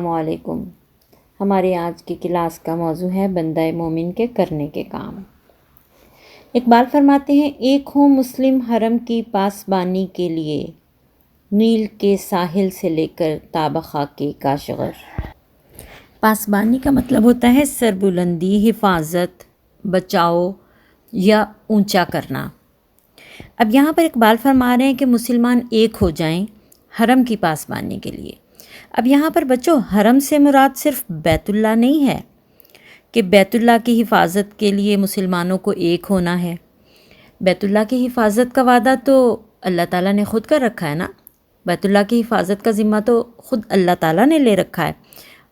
السلام علیکم۔ ہمارے آج کی کلاس کا موضوع ہے بندہ مومن کے کرنے کے کام۔ اقبال فرماتے ہیں، ایک ہوں مسلم حرم کی پاسبانی کے لیے، نیل کے ساحل سے لے کر تابخا کے کاشغر پاسبانی کا مطلب ہوتا ہے سربلندی حفاظت، بچاؤ یا اونچا کرنا۔ اب یہاں پر اقبال فرما رہے ہیں کہ مسلمان ایک ہو جائیں حرم کی پاسبانی کے لیے۔ اب یہاں پر بچوں، حرم سے مراد صرف بیت اللہ نہیں ہے کہ بیت اللہ کی حفاظت کے لیے مسلمانوں کو ایک ہونا ہے۔ بیت اللہ کی حفاظت کا وعدہ تو اللہ تعالیٰ نے خود کر رکھا ہے نا؟ بیت اللہ کی حفاظت کا ذمہ تو خود اللہ تعالیٰ نے لے رکھا ہے۔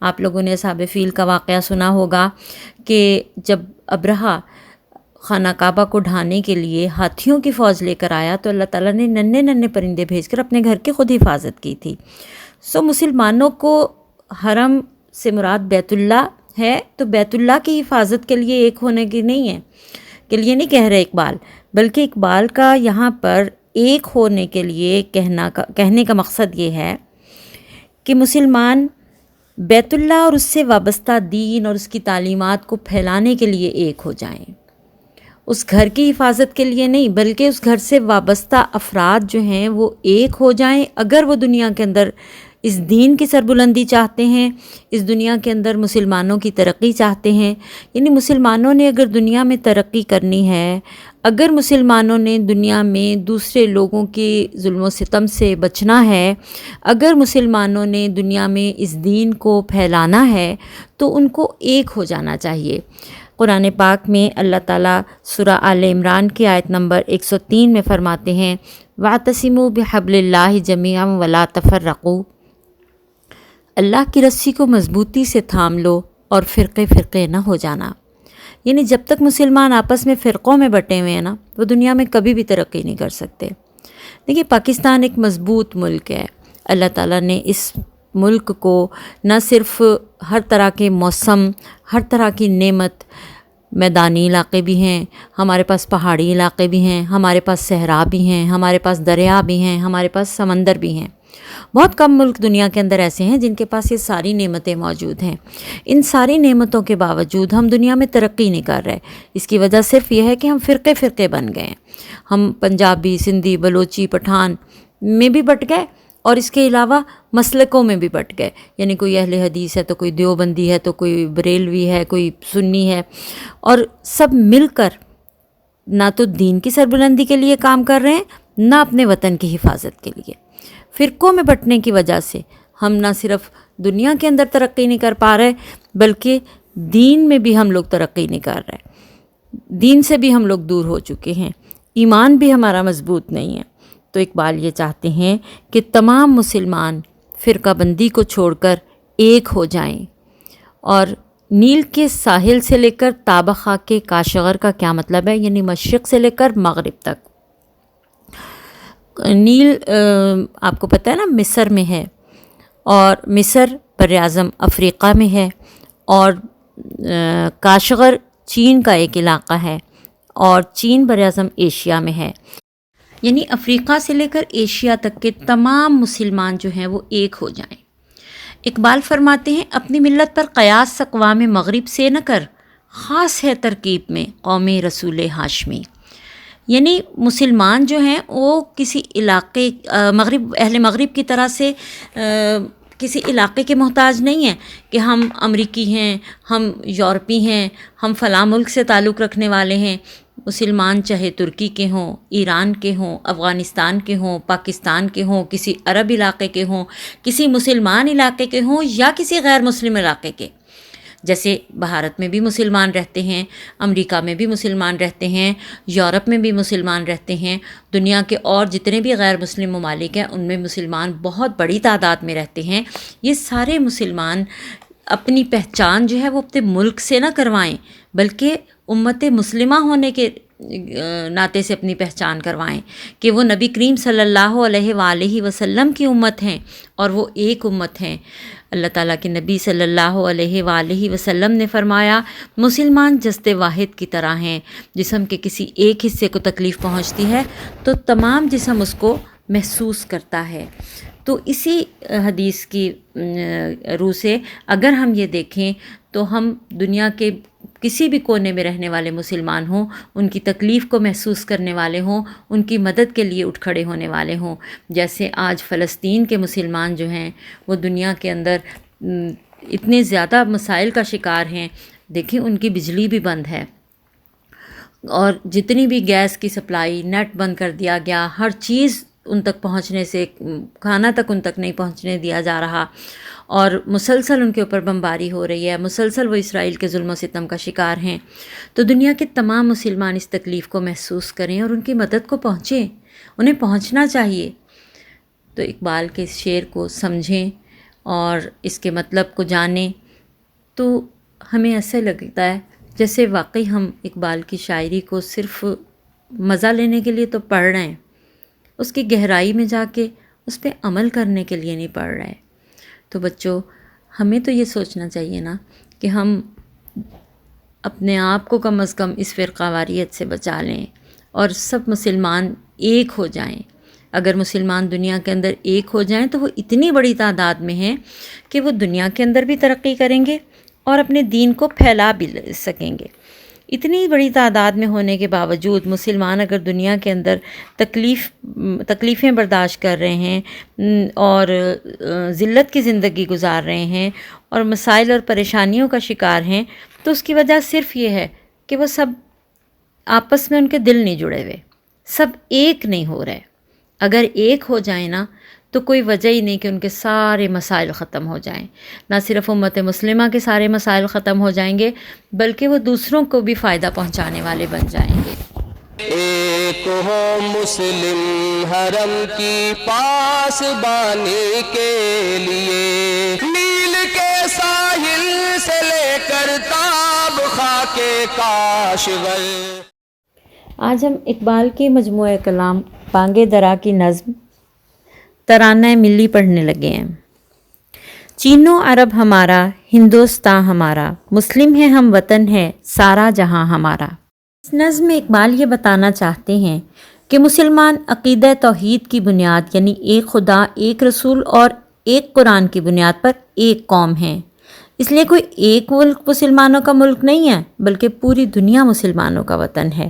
آپ لوگوں نے صاب فیل کا واقعہ سنا ہوگا کہ جب ابرہا خانہ کعبہ کو ڈھانے کے لیے ہاتھیوں کی فوج لے کر آیا تو اللہ تعالیٰ نے ننے ننے پرندے بھیج کر اپنے گھر کی خود حفاظت کی تھی۔ سو مسلمانوں کو حرم سے مراد بیت اللہ ہے۔ تو بیت اللہ کی حفاظت کے لیے ایک ہونے کی نہیں ہے، کے لیے نہیں کہہ رہے اقبال، بلکہ اقبال کا یہاں پر ایک ہونے کے لیے کہنا کا، کہنے کا مقصد یہ ہے کہ مسلمان بیت اللہ اور اس سے وابستہ دین اور اس کی تعلیمات کو پھیلانے کے لیے ایک ہو جائیں۔ اس گھر کی حفاظت کے لیے نہیں، بلکہ اس گھر سے وابستہ افراد جو ہیں وہ ایک ہو جائیں۔ اگر وہ دنیا کے اندر اس دین کی سربلندی چاہتے ہیں، اس دنیا کے اندر مسلمانوں کی ترقی چاہتے ہیں یعنی مسلمانوں نے اگر دنیا میں ترقی کرنی ہے، اگر مسلمانوں نے دنیا میں دوسرے لوگوں کے ظلم و ستم سے بچنا ہے، اگر مسلمانوں نے دنیا میں اس دین کو پھیلانا ہے، تو ان کو ایک ہو جانا چاہیے۔ قرآن پاک میں اللہ تعالیٰ سورہ آل عمران کی آیت نمبر ایک سو تین میں فرماتے ہیں واطسم و بحبل اللہ جمیام ولا تفرقو اللہ کی رسی کو مضبوطی سے تھام لو اور فرقے فرقے نہ ہو جانا۔ یعنی جب تک مسلمان آپس میں فرقوں میں بٹے ہوئے ہیں نا، وہ دنیا میں کبھی بھی ترقی نہیں کر سکتے۔ دیکھیے، پاکستان ایک مضبوط ملک ہے۔ اللہ تعالیٰ نے اس ملک کو، نہ صرف ہر طرح کے موسم، ہر طرح کی نعمت۔ میدانی علاقے بھی ہیں، ہمارے پاس پہاڑی علاقے بھی ہیں، ہمارے پاس صحرا بھی ہیں، ہمارے پاس دریا بھی ہیں، ہمارے پاس سمندر بھی ہیں۔ بہت کم ملک دنیا کے اندر ایسے ہیں جن کے پاس یہ ساری نعمتیں موجود ہیں۔ ان ساری نعمتوں کے باوجود ہم دنیا میں ترقی نہیں کر رہے۔ اس کی وجہ صرف یہ ہے کہ ہم فرقے فرقے بن گئے ہیں۔ ہم پنجابی، سندھی، بلوچی، پٹھان میں بھی بٹ گئے۔ اور اس کے علاوہ مسلکوں میں بھی بٹ گئے۔ یعنی کوئی اہل حدیث ہے تو کوئی دیوبندی ہے تو کوئی بریلوی ہے، کوئی سنی ہے۔ اور سب مل کر نہ تو دین کی سربلندی کے لیے کام کر رہے ہیں، نہ اپنے وطن کی حفاظت کے لیے۔ فرقوں میں بٹنے کی وجہ سے ہم نہ صرف دنیا کے اندر ترقی نہیں کر پا رہے، بلکہ دین میں بھی ہم لوگ ترقی نہیں کر رہے۔ دین سے بھی ہم لوگ دور ہو چکے ہیں۔ ایمان بھی ہمارا مضبوط نہیں ہے۔ تو اقبال یہ چاہتے ہیں کہ تمام مسلمان فرقہ بندی کو چھوڑ کر ایک ہو جائیں اور نیل کے ساحل سے لے کر تابخا کے کاشغر کا کیا مطلب ہے؟ یعنی مشرق سے لے کر مغرب تک۔ نیل آپ کو پتہ ہے نا، مصر میں ہے اور مصر بر اعظم افریقہ میں ہے اور کاشغر چین کا ایک علاقہ ہے اور چین بر اعظم ایشیا میں ہے۔ یعنی افریقہ سے لے کر ایشیا تک کے تمام مسلمان جو ہیں وہ ایک ہو جائیں۔ اقبال فرماتے ہیں، اپنی ملت پر قیاس اقوام مغرب سے نہ کر، خاص ہے ترکیب میں قوم رسول ہاشمی۔ یعنی مسلمان جو ہیں وہ کسی علاقے مغرب، اہل مغرب کی طرح سے کسی علاقے کے محتاج نہیں ہیں کہ ہم امریکی ہیں، ہم یورپی ہیں، ہم فلاں ملک سے تعلق رکھنے والے ہیں۔ مسلمان چاہے ترکی کے ہوں، ایران کے ہوں، افغانستان کے ہوں، پاکستان کے ہوں، کسی عرب علاقے کے ہوں، کسی مسلمان علاقے کے ہوں یا کسی غیر مسلم علاقے کے۔ جیسے بھارت میں بھی مسلمان رہتے ہیں، امریکہ میں بھی مسلمان رہتے ہیں، یورپ میں بھی مسلمان رہتے ہیں، دنیا کے اور جتنے بھی غیر مسلم ممالک ہیں، ان میں مسلمان بہت بڑی تعداد میں رہتے ہیں۔ یہ سارے مسلمان اپنی پہچان جو ہے وہ اپنے ملک سے نہ کروائیں، بلکہ امت مسلمہ ہونے کے ناطے سے اپنی پہچان کروائیں کہ وہ نبی کریم صلی اللہ علیہ وآلہ وسلم کی امت ہیں اور وہ ایک امت ہیں۔ اللہ تعالیٰ کے نبی صلی اللہ علیہ وآلہ وسلم نے فرمایا، مسلمان جست واحد کی طرح ہیں۔ جسم کے کسی ایک حصے کو تکلیف پہنچتی ہے تو تمام جسم اس کو محسوس کرتا ہے۔ تو اسی حدیث کی روح سے اگر ہم یہ دیکھیں تو ہم دنیا کے کسی بھی کونے میں رہنے والے مسلمان ہوں، ان کی تکلیف کو محسوس کرنے والے ہوں، ان کی مدد کے لیے اٹھ کھڑے ہونے والے ہوں۔ جیسے آج فلسطین کے مسلمان جو ہیں، وہ دنیا کے اندر اتنے زیادہ مسائل کا شکار ہیں۔ دیکھیں، ان کی بجلی بھی بند ہے۔ اور جتنی بھی گیس کی سپلائی، نیٹ بند کر دیا گیا، ہر چیز ان تک پہنچنے سے، کھانا تک ان تک نہیں پہنچنے دیا جا رہا۔ اور مسلسل ان کے اوپر بمباری ہو رہی ہے۔ مسلسل وہ اسرائیل کے ظلم و ستم کا شکار ہیں۔ تو دنیا کے تمام مسلمان اس تکلیف کو محسوس کریں اور ان کی مدد کو پہنچیں۔ انہیں پہنچنا چاہیے۔ تو اقبال کے اس شعر کو سمجھیں اور اس کے مطلب کو جانیں۔ تو ہمیں ایسے لگتا ہے جیسے واقعی ہم اقبال کی شاعری کو صرف مزہ لینے کے لیے تو پڑھ رہے ہیں۔ اس کی گہرائی میں جا کے اس پہ عمل کرنے کے لیے نہیں پڑھ رہے۔ تو بچوں، ہمیں تو یہ سوچنا چاہیے نا کہ ہم اپنے آپ کو کم از کم اس فرقہ واریت سے بچا لیں اور سب مسلمان ایک ہو جائیں۔ اگر مسلمان دنیا کے اندر ایک ہو جائیں تو وہ اتنی بڑی تعداد میں ہیں کہ وہ دنیا کے اندر بھی ترقی کریں گے اور اپنے دین کو پھیلا بھی سکیں گے۔ اتنی بڑی تعداد میں ہونے کے باوجود مسلمان اگر دنیا کے اندر تکلیف، تکلیفیں برداشت کر رہے ہیں اور ذلت کی زندگی گزار رہے ہیں اور مسائل اور پریشانیوں کا شکار ہیں، تو اس کی وجہ صرف یہ ہے کہ وہ سب آپس میں ان کے دل نہیں جڑے ہوئے، سب ایک نہیں ہو رہے۔ اگر ایک ہو جائیں نا تو کوئی وجہ ہی نہیں کہ ان کے سارے مسائل ختم ہو جائیں۔ نہ صرف امت مسلمہ کے سارے مسائل ختم ہو جائیں گے بلکہ وہ دوسروں کو بھی فائدہ پہنچانے والے بن جائیں گے۔ ایک ہو مسلم حرم کی پاس بانی کے لیے نیل کے ساحل سے لے کر تاب خاک کاشور آج ہم اقبال کے مجموعہ کلام پانگے درا کی نظم ترانہ ملی پڑھنے لگے ہیں۔ چینو عرب ہمارا، ہندوستان ہمارا، مسلم ہے ہم، وطن ہے سارا جہاں ہمارا۔ اس نظم میں اقبال یہ بتانا چاہتے ہیں کہ مسلمان عقیدہ توحید کی بنیاد یعنی ایک خدا، ایک رسول اور ایک قرآن کی بنیاد پر ایک قوم ہیں۔ اس لیے کوئی ایک ملک مسلمانوں کا ملک نہیں ہے، بلکہ پوری دنیا مسلمانوں کا وطن ہے۔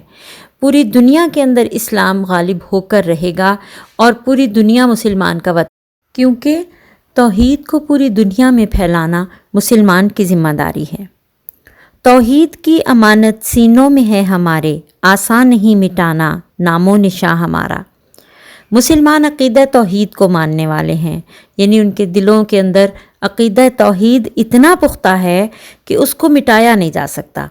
پوری دنیا کے اندر اسلام غالب ہو کر رہے گا اور پوری دنیا مسلمان کا وطن، کیونکہ توحید کو پوری دنیا میں پھیلانا مسلمان کی ذمہ داری ہے۔ توحید کی امانت سینوں میں ہے ہمارے، آسان نہیں مٹانا نام و نشاں ہمارا۔ مسلمان عقیدہ توحید کو ماننے والے ہیں یعنی ان کے دلوں کے اندر عقیدہ توحید اتنا پختہ ہے کہ اس کو مٹایا نہیں جا سکتا۔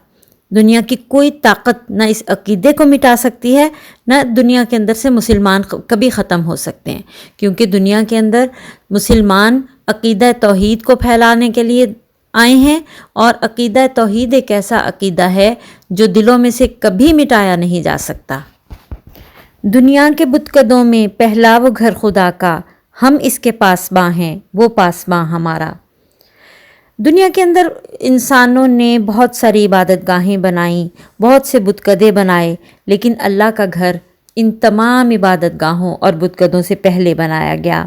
دنیا کی کوئی طاقت نہ اس عقیدے کو مٹا سکتی ہے، نہ دنیا کے اندر سے مسلمان کبھی ختم ہو سکتے ہیں۔ کیونکہ دنیا کے اندر مسلمان عقیدہ توحید کو پھیلانے کے لیے آئے ہیں اور عقیدہ توحید ایک ایسا عقیدہ ہے جو دلوں میں سے کبھی مٹایا نہیں جا سکتا۔ دنیا کے بتقدوں میں پہلا وہ گھر خدا کا، ہم اس کے پاسباں ہیں، وہ پاسباں ہمارا۔ دنیا کے اندر انسانوں نے بہت ساری عبادت گاہیں بنائیں بہت سے بتکدے بنائے، لیکن اللہ کا گھر ان تمام عبادت گاہوں اور بتکدوں سے پہلے بنایا گیا۔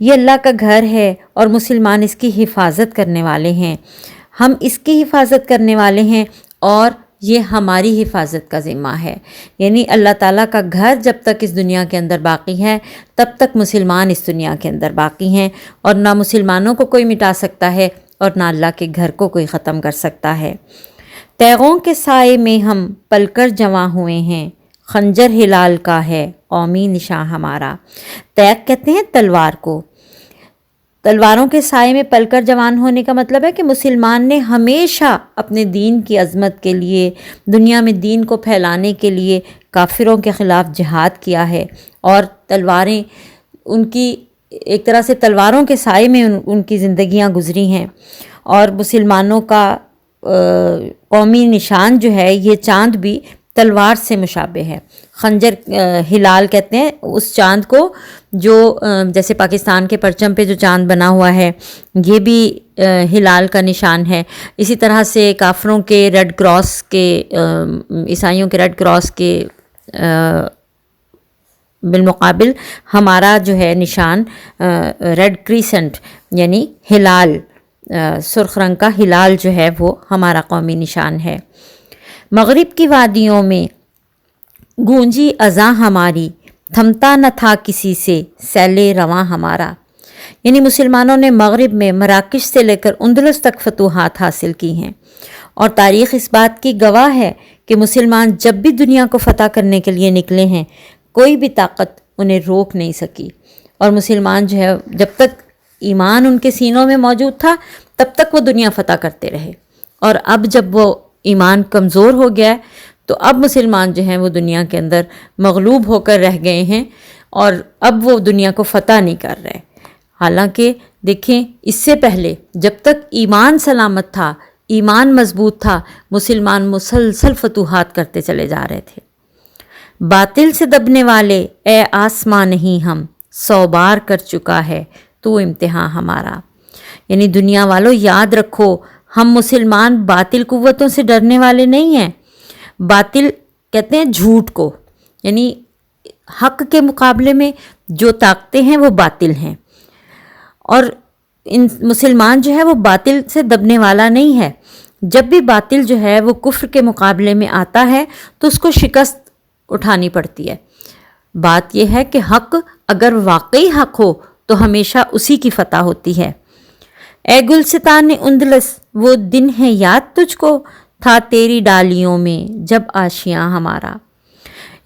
یہ اللہ کا گھر ہے اور مسلمان اس کی حفاظت کرنے والے ہیں۔ ہم اس کی حفاظت کرنے والے ہیں اور یہ ہماری حفاظت کا ذمہ ہے۔ یعنی اللہ تعالیٰ کا گھر جب تک اس دنیا کے اندر باقی ہے، تب تک مسلمان اس دنیا کے اندر باقی ہیں اور نہ مسلمانوں کو کوئی مٹا سکتا ہے اور نہ اللہ کے گھر کو کوئی ختم کر سکتا ہے۔ تیغوں کے سائے میں ہم پل کر جمع ہوئے ہیں۔ خنجر ہلال کا ہے، قومی نشاں ہمارا۔ تیغ کہتے ہیں تلوار کو۔ تلواروں کے سائے میں پل کر جوان ہونے کا مطلب ہے کہ مسلمان نے ہمیشہ اپنے دین کی عظمت کے لیے، دنیا میں دین کو پھیلانے کے لیے کافروں کے خلاف جہاد کیا ہے۔ اور تلواریں ان کی ایک طرح سے تلواروں کے سائے میں ان ان کی زندگیاں گزری ہیں۔ اور مسلمانوں کا قومی نشان جو ہے، یہ چاند بھی تلوار سے مشابہ ہے۔ خنجر ہلال کہتے ہیں، اس چاند کو جو جیسے پاکستان کے پرچم پہ جو چاند بنا ہوا ہے، یہ بھی ہلال کا نشان ہے۔ اسی طرح سے کافروں کے ریڈ کراس کے عیسائیوں کے ریڈ کراس کے بالمقابل ہمارا جو ہے نشان ریڈ کریسنٹ یعنی ہلال سرخ رنگ کا ہلال جو ہے وہ ہمارا قومی نشان ہے۔ مغرب کی وادیوں میں گونجی ازاں ہماری، تھمتا نہ تھا کسی سے سیل رواں ہمارا۔ یعنی مسلمانوں نے مغرب میں مراکش سے لے کر اندلس تک فتوحات حاصل کی ہیں۔ اور تاریخ اس بات کی گواہ ہے کہ مسلمان جب بھی دنیا کو فتح کرنے کے لیے نکلے ہیں کوئی بھی طاقت انہیں روک نہیں سکی۔ اور مسلمان جو ہے، جب تک ایمان ان کے سینوں میں موجود تھا، تب تک وہ دنیا فتح کرتے رہے۔ اور اب جب وہ ایمان کمزور ہو گیا ہے، تو اب مسلمان جو ہیں، وہ دنیا کے اندر مغلوب ہو کر رہ گئے ہیں۔ اور اب وہ دنیا کو فتح نہیں کر رہے۔ حالانکہ دیکھیں، اس سے پہلے جب تک ایمان سلامت تھا، ایمان مضبوط تھا، مسلمان مسلسل فتوحات کرتے چلے جا رہے تھے۔ باطل سے دبنے والے، اے آسماں نہیں ہم، سو بار کر چکا ہے تو امتحان ہمارا۔ یعنی دنیا والوں یاد رکھو، ہم مسلمان باطل قوتوں سے ڈرنے والے نہیں ہیں۔ باطل کہتے ہیں جھوٹ کو۔ یعنی حق کے مقابلے میں جو طاقتیں ہیں وہ باطل ہیں۔ اور ان مسلمان جو ہے وہ باطل سے دبنے والا نہیں ہے۔ جب بھی باطل جو ہے وہ کفر کے مقابلے میں آتا ہے تو اس کو شکست اٹھانی پڑتی ہے۔ بات یہ ہے کہ حق اگر واقعی حق ہو تو ہمیشہ اسی کی فتح ہوتی ہے۔ اے گلستان اندلس، وہ دن ہے یاد تجھ کو، تھا تیری ڈالیوں میں جب آشیاں ہمارا۔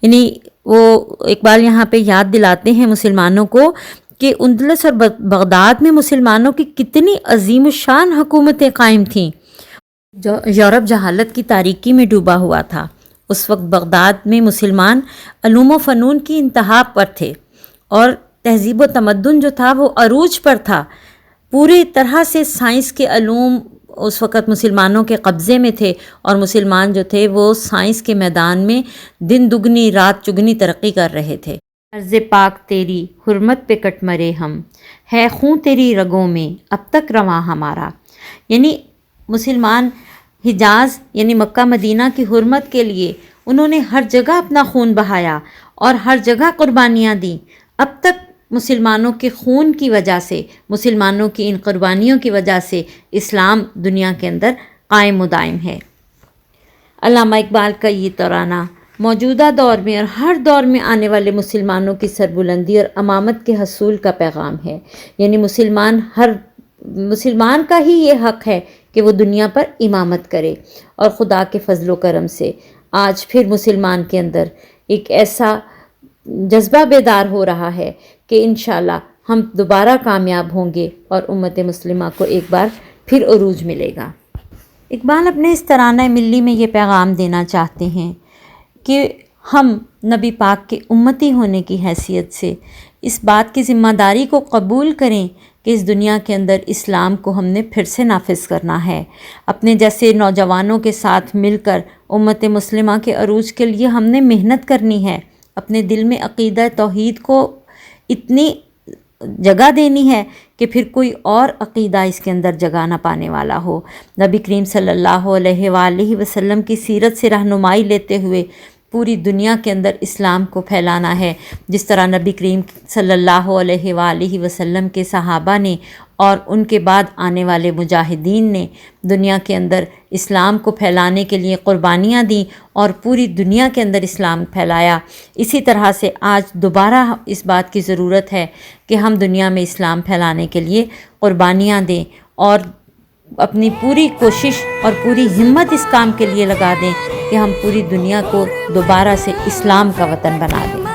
یعنی وہ اقبال یہاں پہ یاد دلاتے ہیں مسلمانوں کو کہ اندلس اور بغداد میں مسلمانوں کی کتنی عظیم الشان حکومتیں قائم تھیں۔ جو یورپ جہالت کی تاریکی میں ڈوبا ہوا تھا۔ اس وقت بغداد میں مسلمان علوم و فنون کی انتہا پر تھے اور تہذیب و تمدن جو تھا وہ عروج پر تھا۔ پوری طرح سے سائنس کے علوم اس وقت مسلمانوں کے قبضے میں تھے اور مسلمان جو تھے وہ سائنس کے میدان میں دن دگنی، رات چگنی ترقی کر رہے تھے۔ عرض پاک، تیری حرمت پہ کٹ مرے ہم۔ ہے خوں تیری رگوں میں، اب تک رواں ہمارا۔ یعنی مسلمان حجاز یعنی مکہ مدینہ کی حرمت کے لیے انہوں نے ہر جگہ اپنا خون بہایا اور ہر جگہ قربانیاں دیں۔ اب تک مسلمانوں کے خون کی وجہ سے، مسلمانوں کی ان قربانیوں کی وجہ سے اسلام دنیا کے اندر قائم و دائم ہے۔ علامہ اقبال کا یہ تورانہ موجودہ دور میں اور ہر دور میں آنے والے مسلمانوں کی سربلندی اور امامت کے حصول کا پیغام ہے۔ یعنی مسلمان ہر، مسلمان کا ہی یہ حق ہے کہ وہ دنیا پر امامت کرے اور خدا کے فضل و کرم سے۔ آج پھر مسلمان کے اندر ایک ایسا جذبہ بیدار ہو رہا ہے کہ انشاءاللہ ہم دوبارہ کامیاب ہوں گے اور امت مسلمہ کو ایک بار پھر عروج ملے گا۔ اقبال اپنے اس ترانہ ملی میں یہ پیغام دینا چاہتے ہیں کہ ہم نبی پاک کے امتی ہونے کی حیثیت سے اس بات کی ذمہ داری کو قبول کریں کہ اس دنیا کے اندر اسلام کو ہم نے پھر سے نافذ کرنا ہے۔ اپنے جیسے نوجوانوں کے ساتھ مل کر امت مسلمہ کے عروج کے لیے ہم نے محنت کرنی ہے۔ اپنے دل میں عقیدہ توحید کو اتنی جگہ دینی ہے کہ پھر کوئی اور عقیدہ اس کے اندر جگہ نہ پانے والا ہو۔ نبی کریم صلی اللہ علیہ وآلہ وسلم کی سیرت سے رہنمائی لیتے ہوئے پوری دنیا کے اندر اسلام کو پھیلانا ہے۔ جس طرح نبی کریم صلی اللہ علیہ وآلہ وسلم کے صحابہ نے اور ان کے بعد آنے والے مجاہدین نے دنیا کے اندر اسلام کو پھیلانے کے لیے قربانیاں دیں اور پوری دنیا کے اندر اسلام پھیلایا۔ اسی طرح سے آج دوبارہ اس بات کی ضرورت ہے کہ ہم دنیا میں اسلام پھیلانے کے لیے قربانیاں دیں اور اپنی پوری کوشش اور پوری ہمت اس کام کے لیے لگا دیں کہ ہم پوری دنیا کو دوبارہ سے اسلام کا وطن بنا دیں۔